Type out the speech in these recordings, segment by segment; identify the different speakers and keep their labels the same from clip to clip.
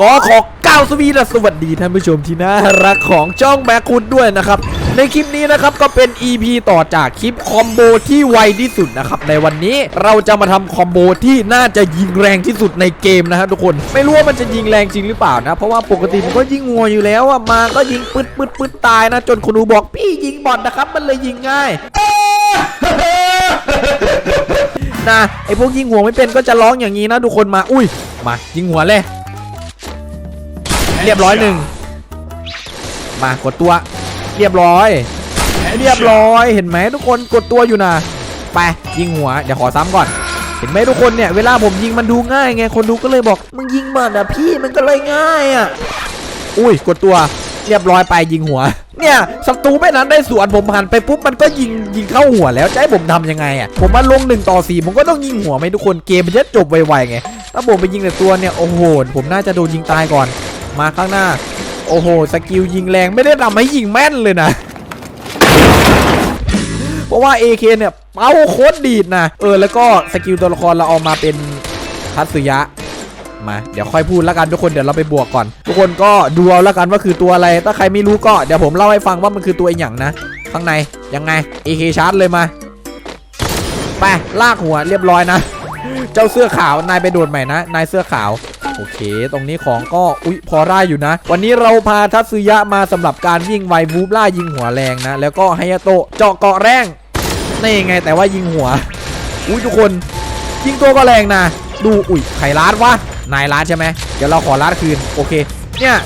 Speaker 1: ก็ขอก้าวสวีและสวัสดีท่านผู้ชมที่น่ารักของจ้องแบกคุณด้วยนะครับ ในคลิปนี้นะครับก็เป็น EP ต่อจากคลิปคอมโบที่ไวที่สุดนะครับ ในวันนี้เราจะมาทำคอมโบที่น่าจะยิงแรงที่สุดในเกมนะครับทุกคนไม่รู้ว่ามันจะยิงแรงจริงหรือเปล่านะ เพราะว่าปกติผมก็ยิงงัวอยู่แล้วอะมาก็ยิงปึ๊ดปึ๊ดปึ๊ดตายนะ จนคนดูบอกพี่ยิงบอลนะครับ มันเลยยิงง่ายนะไอพวกยิงหัวไม่เป็นก็จะร้องอย่างนี้นะทุกคนมาอุ้ยมายิงหัวเลย เรียบร้อยหนึ่งมากดตัว เรียบร้อย เรียบร้อยเห็นไหมทุกคนกดตัวอยู่นะไปยิงหัวเดี๋ยวขอซ้ำก่อน เห็นไหมทุกคนเนี่ยเวลาผมยิงมันดูง่ายไงคนดูก็เลยบอกมึงยิงมันอะพี่มันก็เลยง่ายอะอุ้ยกดตัวเรียบร้อยไปยิงหัว เนี่ยศัตรูไม่นั้นได้สวนผมหันไปปุ๊บมันก็ยิงยิงเข้าหัวแล้วจะให้ผมทำยังไงอะผมมาลงหนึ่งต่อสี่ผมก็ต้องยิงหัวไหมทุกคนเกมมันจะจบไวๆไงถ้าผมไปยิงแต่ตัวเนี่ยโอ้โหผมน่าจะโดนยิงตายก่อน มาข้างหน้า โอ้โห สกิลยิงแรงไม่ได้ทำให้ยิงแม่นเลยนะ เพราะว่า AK เนี่ยเป้าโคตรดีดนะ เออ แล้วก็สกิลตัวละครเราเอามาเป็นทัตสึยะมาเดี๋ยวค่อยพูดแล้วกันทุกคนเดี๋ยวเราไปบวกก่อน ทุกคนก็ดูเอาแล้วกันว่าคือตัวอะไร ถ้าใครไม่รู้ก็เดี๋ยวผมเล่าให้ฟังว่ามันคือตัวอหย่างนะ ข้างในยังไง AK ชาร์จเลยมาไปลากหัวเรียบร้อยนะ เจ้าเสื้อขาวนายไปโดดใหม่นะ นายเสื้อขาว โอเค ตรงนี้ของก็อุ๊ยพอได้อยู่นะ วันนี้เราพาทัตสึยะมาสำหรับการวิ่งไววูบล่ายิงหัวแรงนะ แล้วก็ไฮยาโตะเจาะเกาะแรงนี่ไงแต่ว่ายิงหัว อุ้ยทุกคนยิงตัวก็แรงนะ ดูอุ้ยไข่ล้านวะนายล้านใช่ไหมเดี๋ยวเราขอล้านคืนโอเค เนี่ย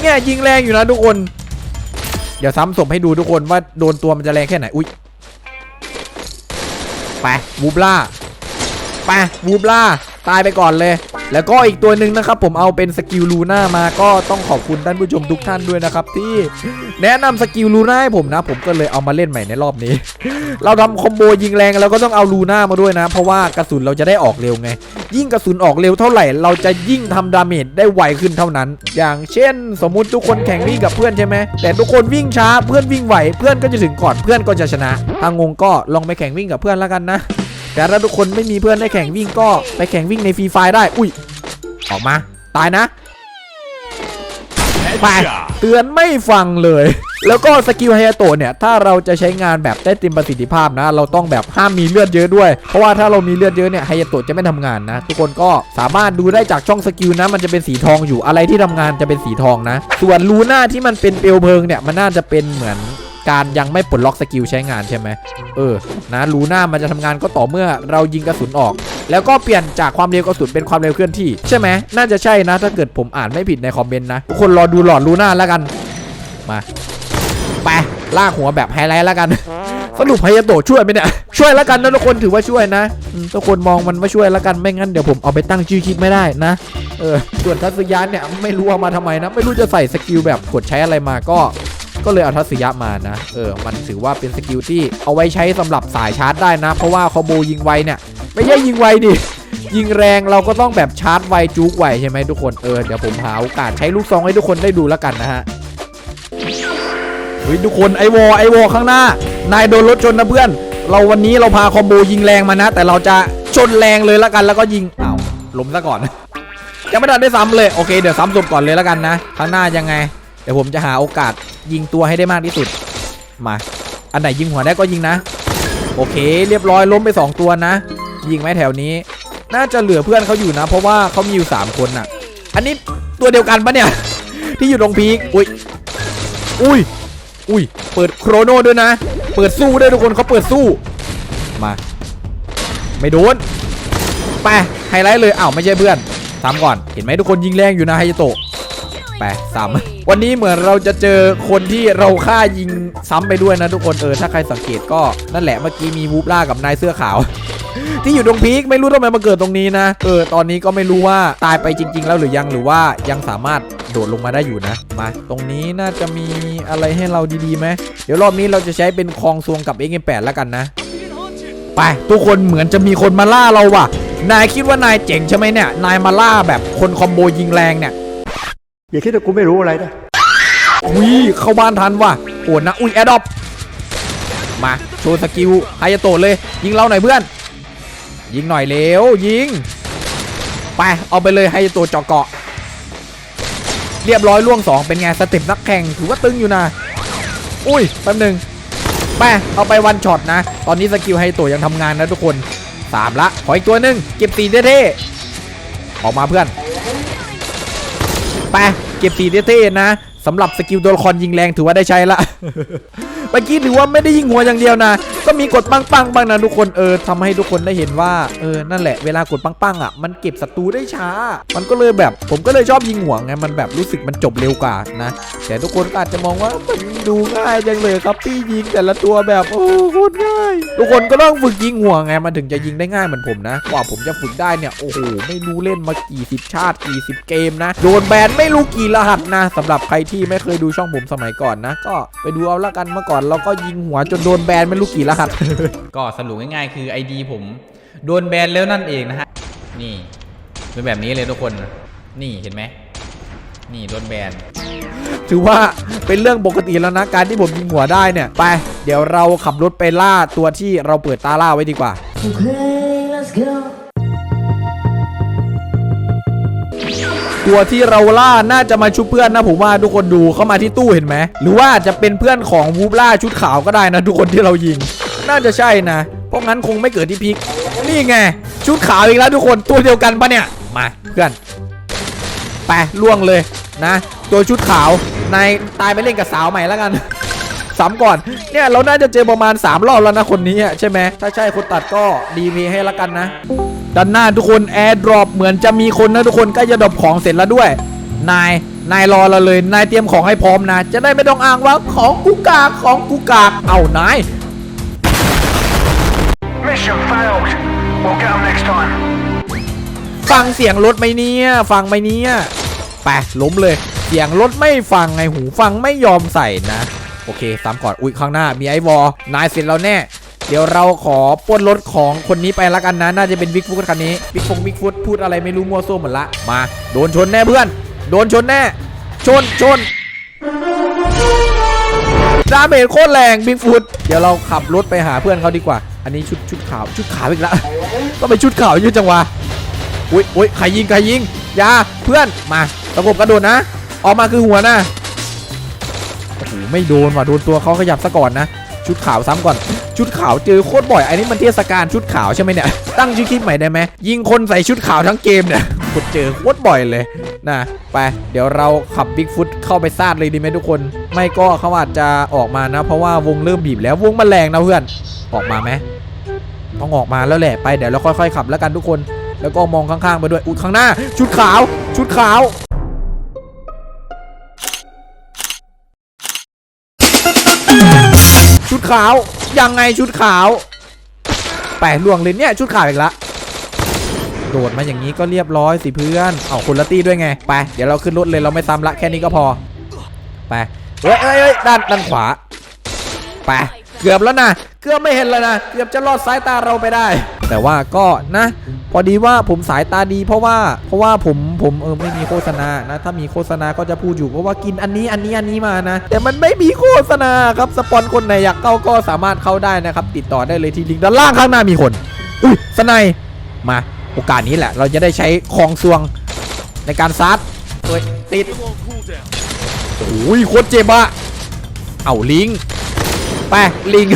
Speaker 1: เนี่ยยิงแรงอยู่นะทุกคน เดี๋ยวซ้ำศพให้ดูทุกคนว่าโดนตัวมันจะแรงแค่ไหนอุ้ยไปวูบล่าไปวูบล่า ตายไปก่อนเลย แล้วก็อีกตัวหนึ่งนะครับผมเอาเป็นสกิลลูน่ามาก็ต้องขอบคุณท่านผู้ชมทุกท่านด้วยนะครับที่แนะนำสกิลลูน่าให้ผมนะ ผมก็เลยเอามาเล่นใหม่ในรอบนี้ เราทำคอมโบยิงแรงเราก็ต้องเอาลูน่ามาด้วยนะ เพราะว่ากระสุนเราจะได้ออกเร็วไง ยิ่งกระสุนออกเร็วเท่าไหร่ เราจะยิ่งทำดาเมจได้ไวขึ้นเท่านั้น อย่างเช่น สมมุติทุกคนแข่งวิ่งกับเพื่อนใช่ไหมแต่ทุกคนวิ่งช้าเพื่อนวิ่งไหวเพื่อนก็จะถึงก่อนเพื่อนก็จะชนะถ้างงก็ลองไปแข่งวิ่งกับเพื่อนแล้วกันนะ แต่ถ้าทุกคนไม่มีเพื่อนได้แข่งวิ่งก็ไปแข่งวิ่งในฟรีไฟได้ อุ้ย ออกมา ตายนะ ไปเตือนไม่ฟังเลย แล้วก็สกิลไฮโตเนี่ย ถ้าเราจะใช้งานแบบได้เต็มประสิทธิภาพนะ เราต้องแบบห้ามมีเลือดเยอะด้วย เพราะว่าถ้าเรามีเลือดเยอะเนี่ยไฮโตจะไม่ทำงานนะ ทุกคนก็สามารถดูได้จากช่องสกิลนะ มันจะเป็นสีทองอยู่อะไรที่ทำงานจะเป็นสีทองนะ ส่วนลูน่าที่มันเป็นเปลวเพลิงเนี่ยมันน่าจะเป็นเหมือน การยังไม่ปลดล็อกสกิลใช้งานใช่ไหมเออนะลูน่ามันจะทำงานก็ต่อเมื่อเรายิงกระสุนออก แล้วก็เปลี่ยนจากความเร็วกระสุนเป็นความเร็วเคลื่อนที่ใช่ไหมน่าจะใช่นะ ถ้าเกิดผมอ่านไม่ผิดในคอมเมนต์นะทุกคนรอดูหลอดลูน่าแล้วกันมาไปลากหัวแบบไฮไลท์แล้วกันสรุปไฮยาโตช่วยไหมเนี่ยช่วยแล้วกันนะทุกคนถือว่าช่วยนะทุกคนมองมันว่าช่วยแล้วกันไม่งั้นเดี๋ยวผมเอาไปตั้งชื่อคลิปไม่ได้นะเออส่วนทัศยานเนี่ยไม่รู้เอามาทำไมนะ ไม่รู้จะใส่สกิลแบบกดใช้อะไรมาก็ ก็เลยเอาทัศยะมานะ เออ มันถือว่าเป็นสกิลที่เอาไว้ใช้สำหรับสายชาร์จได้นะ เพราะว่าคอมโบยิงไวเนี่ย ไม่ใช่ยิงไวดิ ยิงแรงเราก็ต้องแบบชาร์จไวจุกไวใช่ไหมทุกคน เออ เดี๋ยวผมหาโอกาสใช้ลูกซองให้ทุกคนได้ดูแล้วกันนะฮะเฮ้ยทุกคนไอวอไอวอข้างหน้า นายโดนรถชนนะเพื่อน เราวันนี้เราพาคอมโบยิงแรงมานะ แต่เราจะชนแรงเลยล้วกัน แล้วก็ยิงอ้าวล้มซะก่อนยังไม่ทันได้ซ้ำเลย โอเค เดี๋ยวซ้ำศพก่อนเลยแล้วกันนะ ข้างหน้ายังไง ดี๋ยวผมจะหาโอกาสยิงตัวให้ได้มากที่สุด มา อันไหนยิงหัวได้ก็ยิงนะ โอเค เรียบร้อยล้มไป 2 ตัวนะ ยิงไหมแถวนี้ น่าจะเหลือเพื่อนเขาอยู่นะ เพราะว่าเขามีอยู่ 3 คนน่ะ อันนี้ตัวเดียวกันปะเนี่ย ที่อยู่ตรงพีกอุ้ย อุ้ย อุ้ย เปิดโครโนด้วยนะ เปิดสู้ด้วยทุกคนเขาเปิดสู้ มา ไม่โดน ไปไฮไลท์เลยอ้าวไม่ใช่เพื่อนซ้ำก่อน เห็นไหมทุกคนยิงแรงอยู่นะไฮยโตะ ไปซ้ำวันนี้เหมือนเราจะเจอคนที่เราฆ่ายิงซ้ำไปด้วยนะทุกคนเออถ้าใครสังเกตก็นั่นแหละเมื่อกี้มีวูบล่ากับนายเสื้อขาว ที่อยู่ตรงพีคไม่รู้ทำไมมาเกิดตรงนี้นะ เออตอนนี้ก็ไม่รู้ว่าตายไปจริง ๆ แล้วหรือยังหรือว่ายังสามารถโดดลงมาได้อยู่นะ มา ตรงนี้น่าจะมีอะไรให้เราดีๆไหมเดี๋ยวรอบนี้เราจะใช้เป็นคลองซวงกับ X8 แล้วกันนะ ไป ทุกคนเหมือนจะมีคนมาล่าเราว่ะ นายคิดว่านายเจ๋งใช่ไหมเนี่ย นายมาล่าแบบคนคอมโบยิงแรงเนี่ย
Speaker 2: อย่าคิดว่ากูไม่รู้อะไรนะ
Speaker 1: อุ้ยเข้าบ้านทันว่ะโหดนะ อุ้ยแอดดอปมาโชว์สกิลไฮยาโตะเลย ยิงเราหน่อยเพื่อน ยิงหน่อยเร็วยิง ไป เอาไปเลยไฮยาโตะเจาะเกาะ เรียบร้อยล่วง 2 เป็นไงสเต็ปนักแข่งถือว่าตึงอยู่นะ อุ้ยแป๊บหนึ่งไปเอาไปวันช็อตนะ ตอนนี้สกิลไฮโตะยังทำงานนะทุกคน 3 ละ ขออีกตัวหนึ่งเก็บสีเท่ๆออกมาเพื่อน ไปเก็บสีเท่ๆนะสำหรับสกิลตัวละครยิงแรงถือว่าได้ใช้ละเมื่อกี้ถือว่าไม่ได้ยิงหัวอย่างเดียวนะ ก็มีกดปังปังบ้างนะทุกคนเออทำให้ทุกคนได้เห็นว่าเออนั่นแหละเวลากดปังปังอะมันเก็บศัตรูได้ช้า มันก็เลยแบบผมก็เลยชอบยิงหัวไงมันแบบรู้สึกมันจบเร็วกว่านะแต่ทุกคนอาจจะมองว่ามันดูง่ายจังเลยครับพี่ยิงแต่ละตัวแบบโอ้โคตรง่าย ทุกคนก็ต้องฝึกยิงหัวไงมันถึงจะยิงได้ง่ายเหมือนผมนะกว่าผมจะฝึกได้เนี่ยโอ้โหไม่รู้เล่นมากี่สิบชาติกี่สิบเกมนะโดนแบนไม่รู้กี่รหัสนะสำหรับใครที่ไม่เคยดูช่องผมสมัยก่อนนะ ก็ไปดูเอาละกันเมื่อก่อนเราก็ยิงหัวจนโดนแบนไม่รู้กี่รหัส
Speaker 3: ก็สรุปง่ายๆ คือ ID ผมโดนแบนแล้วนั่นเองนะฮะ นี่เป็นแบบนี้เลยทุกคนนะนี่เห็นไหม นี่โดนแบน
Speaker 1: ถือว่าเป็นเรื่องปกติแล้วนะ การที่ผมยิงหัวได้เนี่ย ไป เดี๋ยวเราขับรถไปล่าตัวที่เราเปิดตาล่าไว้ดีกว่า
Speaker 4: Okay, let's go.
Speaker 1: ตัวที่เราล่าน่าจะมาชุบเพื่อนนะผมว่าทุกคนดูเข้ามาที่ตู้เห็นไหมหรือว่าจะเป็นเพื่อนของวูบล่าชุดขาวก็ได้นะทุกคนที่เรายิง น่าจะใช่นะ เพราะงั้นคงไม่เกิดที่พิก นี่ไง ชุดขาวอีกแล้วทุกคนตัวเดียวกันปะเนี่ยมาเพื่อนไปล่วงเลยนะ ตัวชุดขาวนายตายไปเล่นกับสาวใหม่แล้วกัน สามก่อน เนี่ยเราน่าจะเจอประมาณ 3 รอบแล้วนะคนนี้อะใช่ไหมถ้าใช่คนตัดก็ดีมีให้ละกันนะด้านหน้าทุกคนแอร์ดรอปเหมือนจะมีคนนะทุกคนใกล้จะดรอปของเสร็จแล้วด้วย นายนายรอเราเลย นายเตรียมของให้พร้อมนะ จะได้ไม่ต้องอ้างว่าของกูกากของกูกากเอานาย
Speaker 5: Mission failed. We'll get them next time.
Speaker 1: ฟังเสียงรถไหมเนี่ย ฟังไหมเนี่ยไปล้มเลย เสียงรถไม่ฟังไงหูฟังไม่ยอมใส่นะ โอเคตามก่อนอุ้ยข้างหน้ามีไอ้วอนายเสร็จแล้วแน่เดี๋ยวเราขอป้นรถของคนนี้ไปละกันนะน่าจะเป็นบิ๊กฟุตคันนี้บิ๊กฟงบิ๊กฟุตพูดอะไรไม่รู้มั่วซั่วหมดละมาโดนชนแน่เพื่อน โดนชนแน่ชนชนดาเมจโคตรแรงบิ๊กฟุตเดี๋ยวเราขับรถไปหาเพื่อนเขาดีกว่า อันนี้ชุดชุดขาวชุดขาวอีกแล้วก็ไปชุดขาวยืดจังหวะอุ้ยอุ้ยใครยิงใครยิงยาเพื่อนมาตะกบกระโดดนะ ออกมาคือหัวนะ โอ้โหไม่โดนว่ะโดนตัวเขาขยับซะก่อนนะชุดขาวซ้ำก่อน ชุดขาวเจอโคตรบ่อย อันนี้มันเทศกาลชุดขาวใช่ไหมเนี่ย ตั้งชื่อคลิปใหม่ได้ไหมยิงคนใส่ชุดขาวทั้งเกมเนี่ยกดเจอโคตรบ่อยเลยนะไปเดี๋ยวเราขับบิ๊กฟุตเข้าไปซาดเลยดีไหมทุกคน ไม่ก็เขาอาจจะออกมานะ เพราะว่าวงเริ่มบีบแล้ววงมันแรงนะเพื่อนออกมาไหมต้องออกมาแล้วแหละไปเดี๋ยวเราค่อยๆขับแล้วกันทุกคน แล้วก็มองข้างๆไปด้วยอุ้ยข้างหน้า ชุดขาว ชุดขาว ขาว ยังไงชุดขาว แปะล่วงเลยเนี่ยชุดขาวอีกละโดดมาอย่างนี้ก็เรียบร้อยสิเพื่อน เอาคนละตี้ด้วยไง ไป เดี๋ยวเราขึ้นรถเลยเราไม่ซ้ำละแค่นี้ก็พอ ไป เฮ้ยเฮ้ยด้านด้านขวา ไป เกือบแล้วนะ กือบไม่เห็นแล้วนะ เกือบจะลอดสายตาเราไปได้ แต่ว่าก็นะ พอดีว่าผมสายตาดี เพราะว่าเพราะว่าผมผมเออไม่มีโฆษณานะ ถ้ามีโฆษณาก็จะพูดอยู่เพราะว่ากินอันนี้อันนี้อันนี้มานะ แต่มันไม่มีโฆษณาครับสปอนคนไหนอยากเข้าก็สามารถเข้าได้นะครับ ติดต่อได้เลยที่ลิงก์ด้านล่างข้างหน้ามีคนอุ้ยสไนยมาโอกาสนี้แหละ เราจะได้ใช้ของซวงในการซัดเฮ้ยติดโอ้ยโคตรเจ็บอะเอาลิง ไปลิง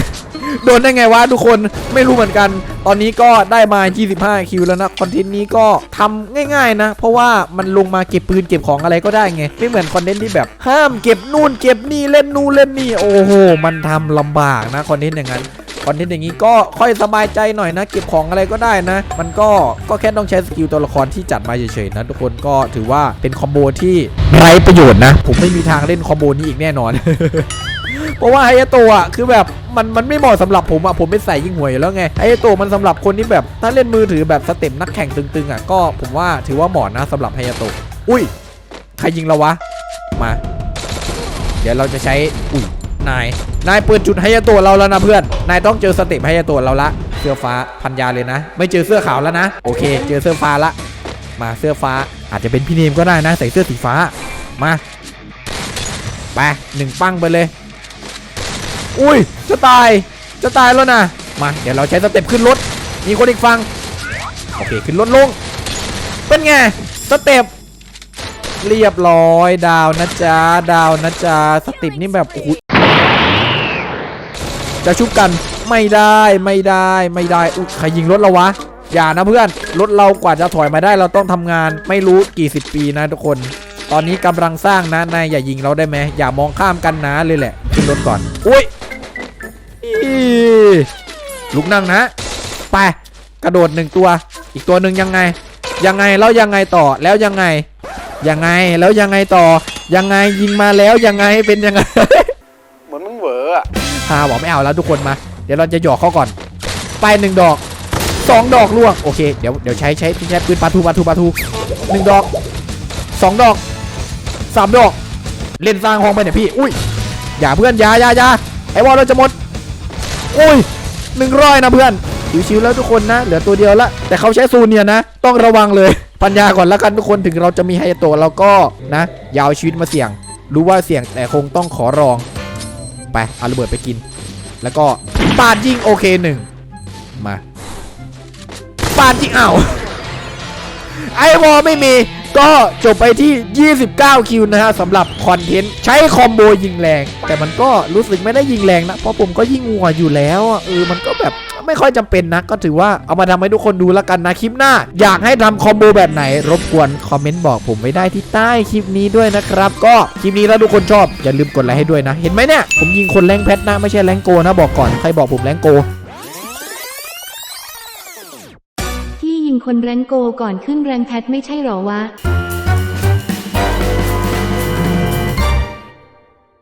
Speaker 1: โดนได้ไงวะทุกคนไม่รู้เหมือนกัน ตอนนี้ก็ได้มา 25 คิวแล้วนะ คอนเทนต์นี้ก็ทำง่าย ๆนะ เพราะว่ามันลงมาเก็บปืนเก็บของอะไรก็ได้ไง ไม่เหมือนคอนเทนต์ที่แบบ ห้ามเก็บนู่นเก็บนี่เล่นนู่นเล่นนี่โอ้โห มันทำลำบากนะคอนเทนต์อย่างนั้นคอนเทนต์อย่างนี้ก็ค่อยสบายใจหน่อยนะ เก็บของอะไรก็ได้นะ มันก็ก็แค่ต้องใช้สกิลตัวละครที่จัดมาเฉยๆนะทุกคนก็ถือว่าเป็นคอมโบที่ไร้ประโยชน์นะ ผมไม่มีทางเล่นคอมโบนี้อีกแน่นอน เพราะว่าไฮยาโตะอะคือแบบมันมันไม่เหมาะสำหรับผมอะผมเป็นใส่ยิงหวยแล้วไงไฮยาโตะมันสำหรับคนที่แบบถ้าเล่นมือถือแบบสเต็ปนักแข่งตึงๆอะก็ผมว่าถือว่าเหมาะนะสำหรับไฮยาโตะอุ้ยใครยิงเราวะมา เดี๋ยวเราจะใช้อุ้ยนายนายเปิดจุดไฮยาโตะเราแล้วนะเพื่อนนายต้องเจอสเต็ปไฮยาโตะเราละเสื้อฟ้าพันยาเลยนะ ไม่เจอเสื้อขาวแล้วนะ โอเค เจอเสื้อฟ้าละ มาเสื้อฟ้าอาจจะเป็นพี่เนมก็ได้นะ ใส่เสื้อสีฟ้ามาไปหนึ่งปั้งไปเลย อุ้ย จะตาย จะตายแล้วนะ มา เดี๋ยวเราใช้สเต็ปขึ้นรถ มีคนอีกฟัง โอเค ขึ้นรถลง เป็นไง สเต็ป เรียบร้อย ดาวนะจ๊ะ ดาวนะจ๊ะสติปนี่แบบโอ้โหจะชุบกัน ไม่ได้ ไม่ได้ ไม่ได้ อุ๊ยใครยิงรถเราวะ อย่านะเพื่อน รถเรากว่าจะถอยมาได้ เราต้องทำงาน ไม่รู้กี่สิบปีนะทุกคนตอนนี้กำลังสร้างนะนายอย่ายิงเราได้ไหมอย่ามองข้ามกันนะเลยแหละ ขึ้นรถก่อน อุ้ย ลุกนั่งนะ ไป กระโดดหนึ่งตัว อีกตัวหนึ่งยังไง ยังไงแล้วยังไงต่อแล้วยังไง ยังไงแล้วยังไงต่อ ยังไงยิงมาแล้วยังไงเป็นยังไง
Speaker 2: เหมือนมึงเหวออะ
Speaker 1: ฮาบอกไม่เอาแล้วทุกคนมา เดี๋ยวเราจะหยอกเขาก่อน ไปหนึ่งดอกสองดอกล่วงโอเคเดี๋ยวเดี๋ยวใช้ใช้ใช้ปืนปาทูปาทูปาทูหนึ่งดอกสองดอกสามดอก เล่นสร้างห้องไปเนี่ยพี่ อุ้ยอย่าเพื่อนอย่าอย่าอย่าไอ้วอลเราจะหมด อุ้ยหนึ่งร้อยนะเพื่อนชิวๆแล้วทุกคนนะ เหลือตัวเดียวละ แต่เขาใช้ซูเนียนะ ต้องระวังเลย ปัญญาก่อนละกันทุกคนถึงเราจะมีไฮโตเราก็นะ ยาวชีวิตมาเสี่ยง รู้ว่าเสี่ยงแต่คงต้องขอรอง ไปเอาระเบิดไปกิน แล้วก็ปาดยิงโอเคหนึ่งมาปาดยิงอ้าวไอวอลไม่มี ก็จบไปที่ 29 คิวนะฮะสำหรับคอนเทนต์ใช้คอมโบยิงแรง แต่มันก็รู้สึกไม่ได้ยิงแรงนะ เพราะผมก็ยิงงัวอยู่แล้วเออมันก็แบบไม่ค่อยจำเป็นนะก็ถือว่าเอามาทำให้ทุกคนดูแล้วกันนะคลิปหน้า อยากให้ทำคอมโบแบบไหน รบกวนคอมเมนต์บอกผมไว้ได้ที่ใต้คลิปนี้ด้วยนะครับ ก็คลิปนี้แล้วทุกคนชอบอย่าลืมกดไลค์ให้ด้วยนะ เห็นไหมเนี่ยผมยิงคนแรงแพทนะไม่ใช่แรงโกนะบอกก่อนใครบอกผมแรงโก
Speaker 6: คนแรงโกก่อนขึ้นแรงแพทไม่ใช่หรอวะ